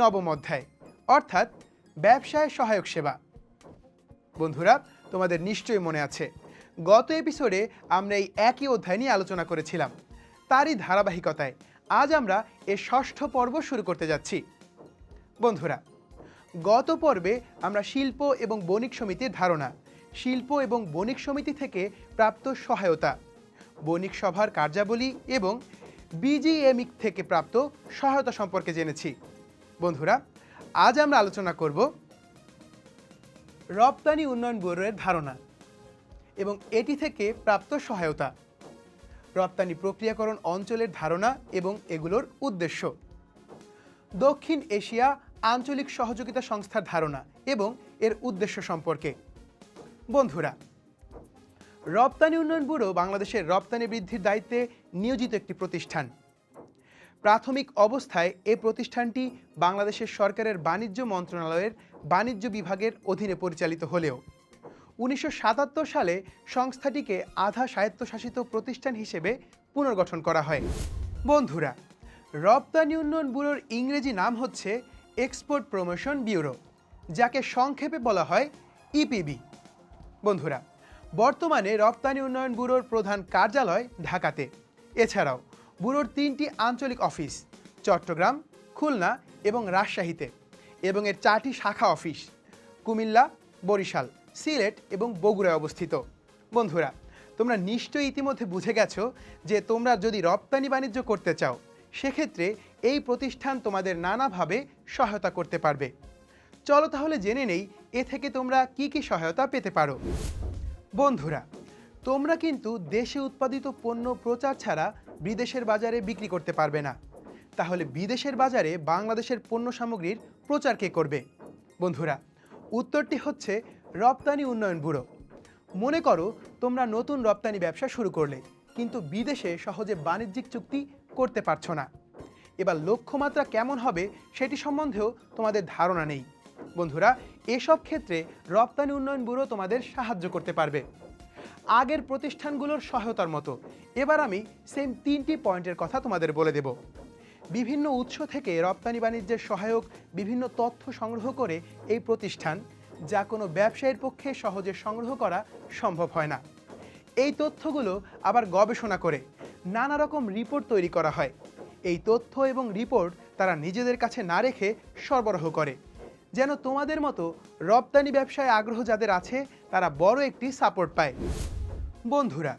নবম অধ্যায়, অর্থাৎ ব্যবসায় সহায়ক সেবা। বন্ধুরা, তোমাদের নিশ্চয়ই মনে আছে, গত এপিসোডে আমরা এই একই অধ্যায় নিয়ে আলোচনা করেছিলাম। তারই ধারাবাহিকতায় আজ আমরা এর ষষ্ঠ পর্ব শুরু করতে যাচ্ছি। বন্ধুরা, গত পর্বে আমরা শিল্প এবং বণিক সমিতির ধারণা, শিল্প এবং বণিক সমিতি থেকে প্রাপ্ত সহায়তা, বণিক সভার কার্যাবলী এবং বিজিএমই থেকে প্রাপ্ত সহায়তা সম্পর্কে জেনেছি। বন্ধুরা, আজ আমরা আলোচনা করব রপ্তানি উন্নয়ন ব্যুরোর ধারণা এবং এটি থেকে প্রাপ্ত সহায়তা, রপ্তানি প্রক্রিয়াকরণ অঞ্চলের ধারণা এবং এগুলোর উদ্দেশ্য, দক্ষিণ এশিয়া আঞ্চলিক সহযোগিতা সংস্থার ধারণা এবং এর উদ্দেশ্য সম্পর্কে। বন্ধুরা, রপ্তানি উন্নয়ন ব্যুরো বাংলাদেশের রপ্তানি বৃদ্ধির দায়িত্বে নিয়োজিত একটি প্রতিষ্ঠান। প্রাথমিক অবস্থায় এ প্রতিষ্ঠানটি বাংলাদেশের সরকারের বাণিজ্য মন্ত্রণালয়ের বাণিজ্য বিভাগের অধীনে পরিচালিত হলেও। উনিশশো সাতাত্তর সালে সংস্থাটিকে আধা স্বায়ত্তশাসিত প্রতিষ্ঠান হিসেবে পুনর্গঠন করা হয়। বন্ধুরা, রপ্তানি উন্নয়ন ব্যুরোর ইংরেজি নাম হচ্ছে এক্সপোর্ট প্রমোশন ব্যুরো, যাকে সংক্ষেপে বলা হয় ইপিবি। বন্ধুরা, বর্তমানে রপ্তানি উন্নয়ন ব্যুরোর প্রধান কার্যালয় ঢাকাতে। এছাড়াও ব্যুরোর তিনটি আঞ্চলিক অফিস, চট্টগ্রাম, খুলনা এবং রাজশাহীতে, এবং এর চারটি শাখা অফিস, কুমিল্লা, বরিশাল, সিলেট এবং বগুড়ায় অবস্থিত। বন্ধুরা, তোমরা নিশ্চয়ই ইতিমধ্যে বুঝে গেছো যে তোমরা যদি রপ্তানি বাণিজ্য করতে চাও, সেক্ষেত্রে এই প্রতিষ্ঠান তোমাদের নানাভাবে সহায়তা করতে পারবে। চলো তাহলে জেনে নেই এ থেকে তোমরা কি কি সহায়তা পেতে পারো। বন্ধুরা, তোমরা কিন্তু দেশে উৎপাদিত পণ্য প্রচার ছাড়া বিদেশের বাজারে বিক্রি করতে পারবে না। তাহলে বিদেশের বাজারে বাংলাদেশের পণ্য সামগ্রীর প্রচার কে করবে? বন্ধুরা, উত্তরটি হচ্ছে রপ্তানি উন্নয়ন ব্যুরো। মনে করো তোমরা নতুন রপ্তানি ব্যবসা শুরু করলে, কিন্তু বিদেশে সহজে বাণিজ্যিক চুক্তি করতে পারছ না। এবার লক্ষ্যমাত্রা কেমন হবে সেটি সম্বন্ধেও তোমাদের ধারণা নেই। বন্ধুরা, এসব ক্ষেত্রে রপ্তানি উন্নয়ন ব্যুরো তোমাদের সাহায্য করতে পারবে। আগের প্রতিষ্ঠানগুলোর সহায়তার মতো। এবার আমি সেম তিনটি পয়েন্টের কথা তোমাদের বলে দেব। বিভিন্ন উৎস থেকে রপ্তানি বাণিজ্যের সহায়ক বিভিন্ন তথ্য সংগ্রহ করে এই প্রতিষ্ঠান, যা কোনো ব্যবসায়ীর পক্ষে সহজে সংগ্রহ করা সম্ভব হয় না। এই তথ্যগুলো আবার গবেষণা করে নানা রকম রিপোর্ট তৈরি করা হয়। এই তথ্য এবং রিপোর্ট তারা নিজেদের কাছে না রেখে সরবরাহ করে। যেন তোমাদের মতো রপ্তানি ব্যবসায় আগ্রহ যাদের আছে, তারা বড় একটি সাপোর্ট পায়। বন্ধুরা,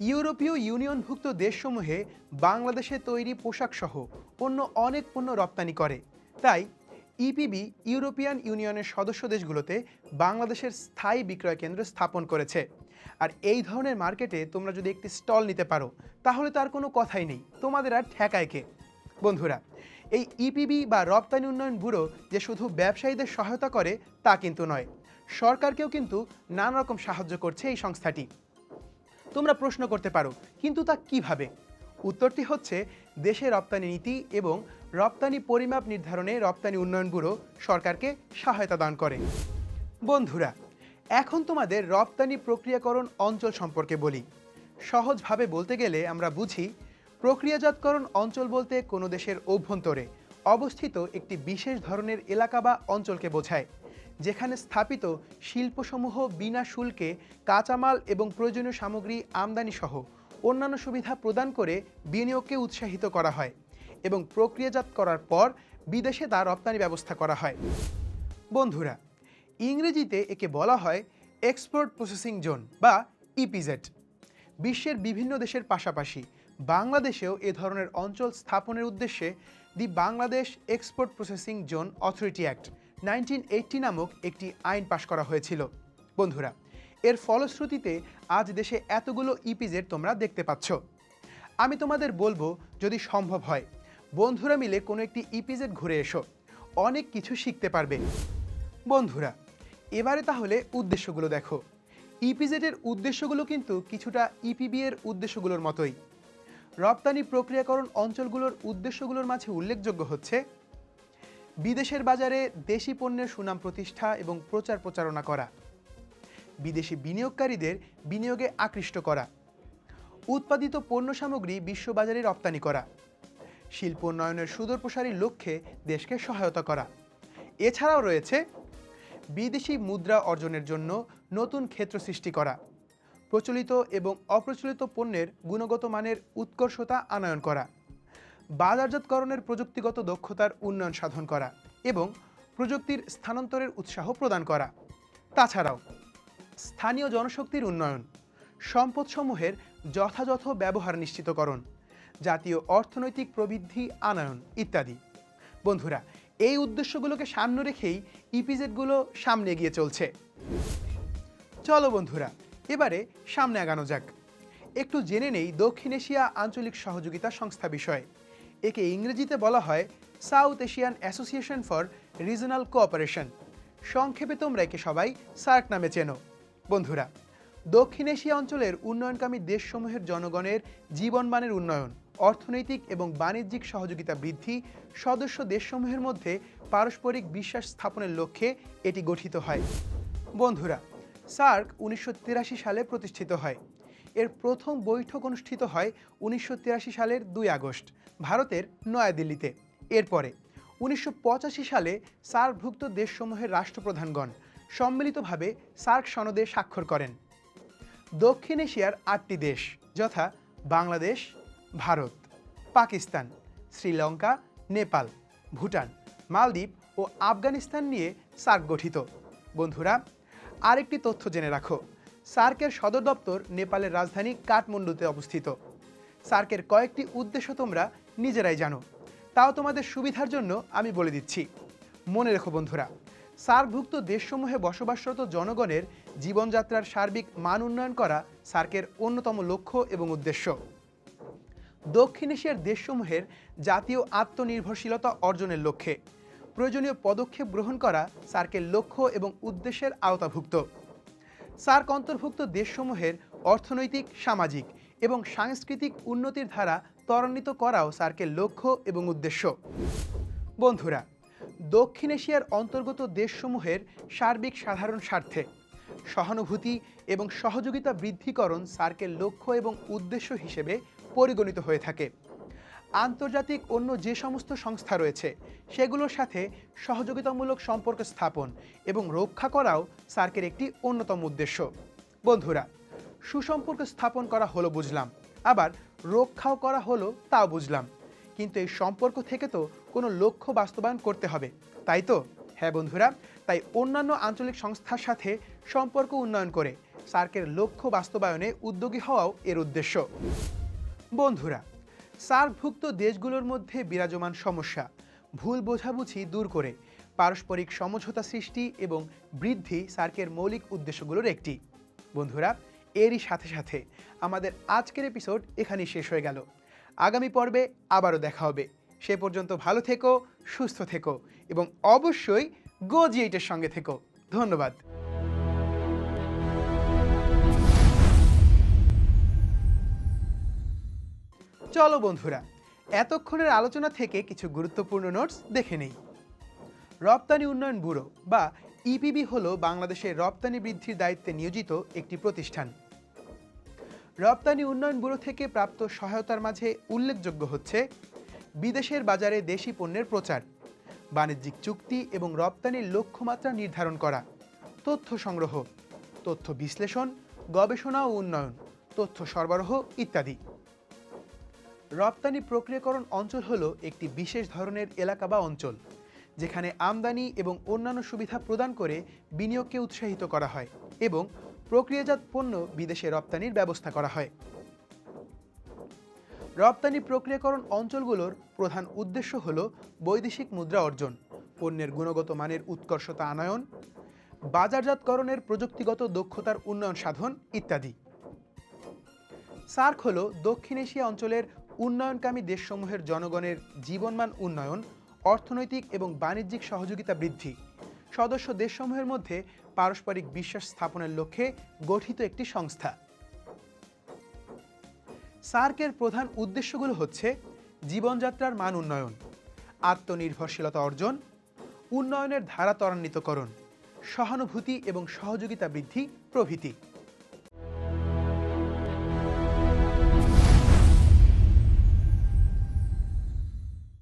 ইউরোপীয় ইউনিয়নভুক্ত দেশসমূহে বাংলাদেশে তৈরি পোশাক সহ অন্য অনেক পণ্য রপ্তানি করে। তাই, ইপিবি ইউরোপিয়ান ইউনিয়নের সদস্য দেশগুলোতে বাংলাদেশের স্থায়ী বিক্রয় কেন্দ্র স্থাপন করেছে। আর এই ধরনের মার্কেটে তোমরা যদি একটি স্টল নিতে পারো, তাহলে তার কোনো কথাই নেই। তোমাদের আর ঠেকায় কে? বন্ধুরা, এই ইপিবি বা রপ্তানি উন্নয়ন ব্যুরো যে শুধু ব্যবসায়ীদের সহায়তা করে, তা কিন্তু নয়। সরকারকেও কিন্তু নানা রকম সাহায্য করছে এই সংস্থাটি। তোমরা প্রশ্ন করতে পারো, কিন্তু তা কীভাবে? উত্তরটি হচ্ছে, দেশে রপ্তানি নীতি এবং রপ্তানি পরিমাপ নির্ধারণে রপ্তানি উন্নয়ন ব্যুরো সরকারকে সহায়তা দান করে। বন্ধুরা, এখন তোমাদের রপ্তানি প্রক্রিয়াকরণ অঞ্চল সম্পর্কে বলি। সহজভাবে বলতে গেলে আমরা বুঝি, প্রক্রিয়াজাতকরণ অঞ্চল বলতে কোনো দেশের অভ্যন্তরে অবস্থিত একটি বিশেষ ধরনের এলাকা বা অঞ্চলকে বোঝায়। যেখানে স্থাপিত শিল্পসমূহ বিনা শুল্কে কাঁচামাল এবং প্রয়োজনীয় সামগ্রী, আমদানি সহ অন্যান্য সুবিধা প্রদান করে বিনিয়োগকে উৎসাহিত করা হয় এবং প্রক্রিয়াজাত করার পর বিদেশে তা রপ্তানি ব্যবস্থা করা হয়। বন্ধুরা, ইংরেজিতে একে বলা হয় এক্সপোর্ট প্রসেসিং জোন বা ইপিজেড বিশ্বের বিভিন্ন দেশের পাশাপাশি বাংলাদেশেও এ ধরনের অঞ্চল স্থাপনের উদ্দেশ্যে the Bangladesh export processing zone authority act nineteen eighty নামক একটি আইন পাশ করা হয়েছিল। বন্ধুরা, এর ফলশ্রুতিতে আজ দেশে এতগুলো ইপিজেড তোমরা দেখতে পাচ্ছ। আমি তোমাদের বলব, যদি সম্ভব হয়, বন্ধুরা মিলে কোনো একটি ইপিজেড ঘুরে এসো। অনেক কিছু শিখতে পারবে। বন্ধুরা, এবারে তাহলে উদ্দেশ্যগুলো দেখো। ইপিজেডের উদ্দেশ্যগুলো কিন্তু কিছুটা ইপিবি এর উদ্দেশ্যগুলোর মতোই। রপ্তানি প্রক্রিয়াকরণ অঞ্চলগুলোর উদ্দেশ্যগুলোর মাঝে উল্লেখযোগ্য হচ্ছে বিদেশের বাজারে দেশি পণ্যের সুনাম প্রতিষ্ঠা এবং প্রচার প্রচারণা করা। বিদেশি বিনিয়োগকারীদের বিনিয়োগে আকৃষ্ট করা। উৎপাদিত পণ্য সামগ্রী বিশ্ববাজারে রপ্তানি করা। শিল্প উন্নয়নের সুদূর প্রসারীর লক্ষ্যে দেশকে সহায়তা করা। এছাড়াও রয়েছে বিদেশি মুদ্রা অর্জনের জন্য নতুন ক্ষেত্র সৃষ্টি করা। প্রচলিত এবং অপ্রচলিত পণ্যের গুণগত মানের উৎকর্ষতা আনয়ন করা। বাজারজাতকরণের প্রযুক্তিগত দক্ষতার উন্নয়ন সাধন করা এবং প্রযুক্তির স্থানান্তরের উৎসাহ প্রদান করা। তাছাড়াও, স্থানীয় জনশক্তির উন্নয়ন, সম্পদসমূহের যথাযথ ব্যবহার নিশ্চিতকরণ, জাতীয় অর্থনৈতিক প্রবৃদ্ধি আনয়ন ইত্যাদি। বন্ধুরা, এই উদ্দেশ্যগুলোকে সামনে রেখেই ইপিজেডগুলো সামনে এগিয়ে চলছে। চলো বন্ধুরা, এবারে সামনে আগানো যাক। একটু জেনে নেই দক্ষিণ এশিয়া আঞ্চলিক সহযোগিতা সংস্থা বিষয়ে। একে ইংরেজিতে বলা হয় South Asian association for regional cooperation. সংক্ষেপে তোমরা একে সবাই সার্ক নামে চেনো। বন্ধুরা, দক্ষিণ এশিয়া অঞ্চলের উন্নয়নকামী দেশসমূহের জনগণের জীবনমানের উন্নয়ন, অর্থনৈতিক এবং বাণিজ্যিক সহযোগিতা বৃদ্ধি সদস্য দেশসমূহের মধ্যে পারস্পরিক বিশ্বাস স্থাপনের লক্ষ্যে এটি গঠিত হয়। বন্ধুরা, সার্ক উনিশশো তিরাশি সালে প্রতিষ্ঠিত হয়। এর প্রথম বৈঠক অনুষ্ঠিত হয় উনিশশো তিরাশি সালের দুই আগস্ট। ভারতের নয়াদিল্লিতে। এরপরে, উনিশশো পঁচাশি সালে সার্কভুক্ত দেশসমূহের রাষ্ট্রপ্রধানগণ সম্মিলিতভাবে সার্ক সনদে স্বাক্ষর করেন। দক্ষিণ এশিয়ার আটটি দেশ, যথা বাংলাদেশ, ভারত, পাকিস্তান, শ্রীলঙ্কা, নেপাল, ভুটান, মালদ্বীপ ও আফগানিস্তান নিয়ে সার্ক গঠিত। বন্ধুরা, আরেকটি তথ্য জেনে রাখো। সার্কের সদর দপ্তর নেপালের রাজধানী কাঠমান্ডুতে অবস্থিত। সার্কের কয়েকটি উদ্দেশ্য তোমরা নিজেরাই জানো। তাও তোমাদের সুবিধার জন্য আমি বলে দিচ্ছি। মনে রেখো বন্ধুরা, সার্কভুক্ত দেশসমূহে বসবাসরত জনগণের জীবনযাত্রার সার্বিক মান উন্নয়ন করা সার্কের অন্যতম লক্ষ্য এবং উদ্দেশ্য। দক্ষিণ এশিয়ার দেশসমূহের জাতীয় আত্মনির্ভরশীলতা অর্জনের লক্ষ্যে প্রয়োজনীয় পদক্ষেপ গ্রহণ করা সার্কের লক্ষ্য এবং উদ্দেশ্যের আওতাভুক্ত। সার্ক অন্তর্ভুক্ত দেশসমূহের অর্থনৈতিক, সামাজিক এবং সাংস্কৃতিক উন্নতির ধারা ত্বরান্বিত করাও সার্কের লক্ষ্য এবং উদ্দেশ্য। বন্ধুরা, দক্ষিণ এশিয়ার অন্তর্গত দেশসমূহের সার্বিক সাধারণ স্বার্থে সহানুভূতি এবং সহযোগিতা বৃদ্ধিকরণ সার্কের লক্ষ্য এবং উদ্দেশ্য হিসেবে পরিগণিত হয়ে থাকে। আন্তর্জাতিক অন্য যে সমস্ত সংস্থা রয়েছে, সেগুলোর সাথে সহযোগিতামূলক সম্পর্ক স্থাপন এবং রক্ষা করাও সার্কের একটি অন্যতম উদ্দেশ্য। বন্ধুরা, সুসম্পর্ক স্থাপন করা হলো বুঝলাম। আবার রক্ষাও করা হলো তাও বুঝলাম। কিন্তু এই সম্পর্ক থেকে তো কোনো লক্ষ্য বাস্তবায়ন করতে হবে। তাই তো? হ্যাঁ বন্ধুরা, তাই অন্যান্য আঞ্চলিক সংস্থার সাথে সম্পর্ক উন্নয়ন করে সার্কের লক্ষ্য বাস্তবায়নে উদ্যোগী হওয়াও এর উদ্দেশ্য। বন্ধুরা, সার্কভুক্ত দেশগুলোর মধ্যে বিরাজমান সমস্যা, ভুল বোঝাবুঝি দূর করে, পারস্পরিক সমঝোতা সৃষ্টি এবং বৃদ্ধি সার্কের মৌলিক উদ্দেশ্যগুলোর একটি। বন্ধুরা এরই সাথে সাথে আমাদের আজকের এপিসোড এখানেই শেষ হয়ে গেল। আগামী পর্বে আবারও দেখা হবে। সে পর্যন্ত ভালো থেকো, সুস্থ থেকো এবং অবশ্যই গো জি এইটের সঙ্গে থেকো। ধন্যবাদ। চলো বন্ধুরা, এতক্ষণের আলোচনা থেকে কিছু গুরুত্বপূর্ণ নোটস দেখে নেই। রপ্তানি উন্নয়ন ব্যুরো বা ইপিবি হল বাংলাদেশের রপ্তানি বৃদ্ধির দায়িত্বে নিয়োজিত একটি প্রতিষ্ঠান। রপ্তানি উন্নয়ন ব্যুরো থেকে প্রাপ্ত সহায়তার মাঝে উল্লেখযোগ্য হচ্ছে বিদেশের বাজারে দেশি পণ্যের প্রচার, বাণিজ্যিক চুক্তি এবং রপ্তানির লক্ষ্যমাত্রা নির্ধারণ করা, তথ্য সংগ্রহ, তথ্য বিশ্লেষণ, গবেষণা ও উন্নয়ন, তথ্য সরবরাহ ইত্যাদি। রপ্তানি প্রক্রিয়াকরণ অঞ্চল হল একটি বিশেষ ধরনের এলাকা বা অঞ্চল, যেখানে আমদানি এবং অন্যান্য সুবিধা প্রদান করে বিনিয়োগকে উৎসাহিত করা হয় এবং প্রক্রিয়াজাত পণ্য বিদেশে রপ্তানির ব্যবস্থা করা হয়। রপ্তানি প্রক্রিয়াকরণ অঞ্চলগুলোর প্রধান উদ্দেশ্য হল বৈদেশিক মুদ্রা অর্জন, পণ্যের গুণগত মানের উৎকর্ষতা আনয়ন, বাজারজাতকরণের প্রযুক্তিগত দক্ষতার উন্নয়ন সাধন ইত্যাদি। সার্ক হল দক্ষিণ এশিয়া অঞ্চলের উন্নয়নকামী দেশসমূহের জনগণের জীবনমান উন্নয়ন, অর্থনৈতিক এবং বাণিজ্যিক সহযোগিতা বৃদ্ধি। সদস্য দেশসমূহের মধ্যে পারস্পরিক বিশ্বাস স্থাপনের লক্ষ্যে গঠিত একটি সংস্থা। সার্কের প্রধান উদ্দেশ্যগুলো হচ্ছে জীবনযাত্রার মান উন্নয়ন, আত্মনির্ভরশীলতা অর্জন, উন্নয়নের ধারা ত্বরান্বিতকরণ, সহানুভূতি এবং সহযোগিতা বৃদ্ধি প্রভৃতি।